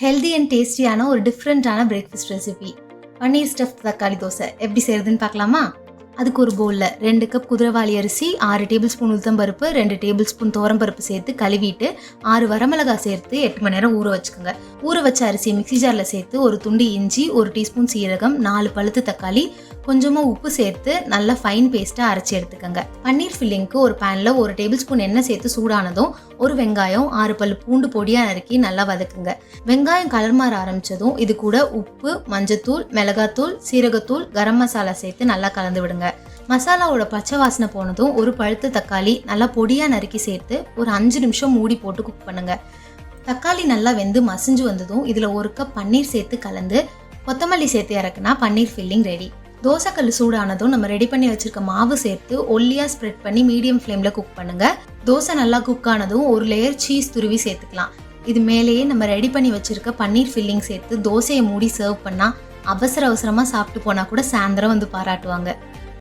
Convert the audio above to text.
Healthy and டேஸ்டியான ஒரு டிஃப்ரெண்ட்டான பிரேக்ஃபாஸ்ட் ரெசிபி பன்னீர் ஸ்டஃப் தக்காளி தோசை. எப்படி செய்யறதுன்னு பார்க்கலாமா? அதுக்கு ஒரு பவுலில் ரெண்டு கப் குதிரவாளி அரிசி ஆறு டேபிள் ஸ்பூன் உளுத்தம்பருப்பு ரெண்டு டேபிள் ஸ்பூன் தோரம்பருப்பு சேர்த்து கழுவிட்டு ஆறு வரமிளகாய் சேர்த்து எட்டு மணி நேரம் ஊற வச்சுக்கோங்க. ஊற வச்ச அரிசி மிக்ஸி ஜாரில் சேர்த்து ஒரு துண்டு இஞ்சி ஒரு டீஸ்பூன் சீரகம் நாலு பழுத்து தக்காளி கொஞ்சமாக உப்பு சேர்த்து நல்லா ஃபைன் பேஸ்ட்டாக அரைச்சி எடுத்துக்கோங்க. பன்னீர் ஃபில்லிங்க்கு ஒரு பேனில் ஒரு டேபிள் ஸ்பூன் எண்ணெய் சேர்த்து சூடானதும் ஒரு வெங்காயம் ஆறு பல் பூண்டு பொடியாக நறுக்கி நல்லா வதக்குங்க. வெங்காயம் கலர் மாற ஆரம்பிச்சதும் இது கூட உப்பு மஞ்சத்தூள் மிளகாத்தூள் சீரகத்தூள் கரம் மசாலா சேர்த்து நல்லா கலந்து விடுங்க. மசாலாவோட பச்சை வாசனை போனதும் ஒரு பழுத்த தக்காளி நல்லா பொடியாக நறுக்கி சேர்த்து ஒரு அஞ்சு நிமிஷம் மூடி போட்டு குக் பண்ணுங்க. தக்காளி நல்லா வெந்து மசிஞ்சு வந்ததும் இதில் ஒரு கப் பன்னீர் சேர்த்து கலந்து கொத்தமல்லி சேர்த்து இறக்குனா பன்னீர் ஃபில்லிங் ரெடி தோசைக்கல் சூடானதும் நம்ம ரெடி பண்ணி வச்சிருக்க மாவு சேர்த்து ஒல்லியாக ஸ்ப்ரெட் பண்ணி மீடியம் ஃப்ளேமில் குக் பண்ணுங்க. தோசை நல்லா குக் ஆனதும் ஒரு லேயர் சீஸ் துருவி சேர்த்துக்கலாம். இது மேலேயே நம்ம ரெடி பண்ணி வச்சிருக்க பன்னீர் ஃபில்லிங் சேர்த்து தோசையை மூடி சர்வ் பண்ணால் அவசர அவசரமாக சாப்பிட்டு போனால் கூட சாயந்தரம் வந்து பாராட்டுவாங்க.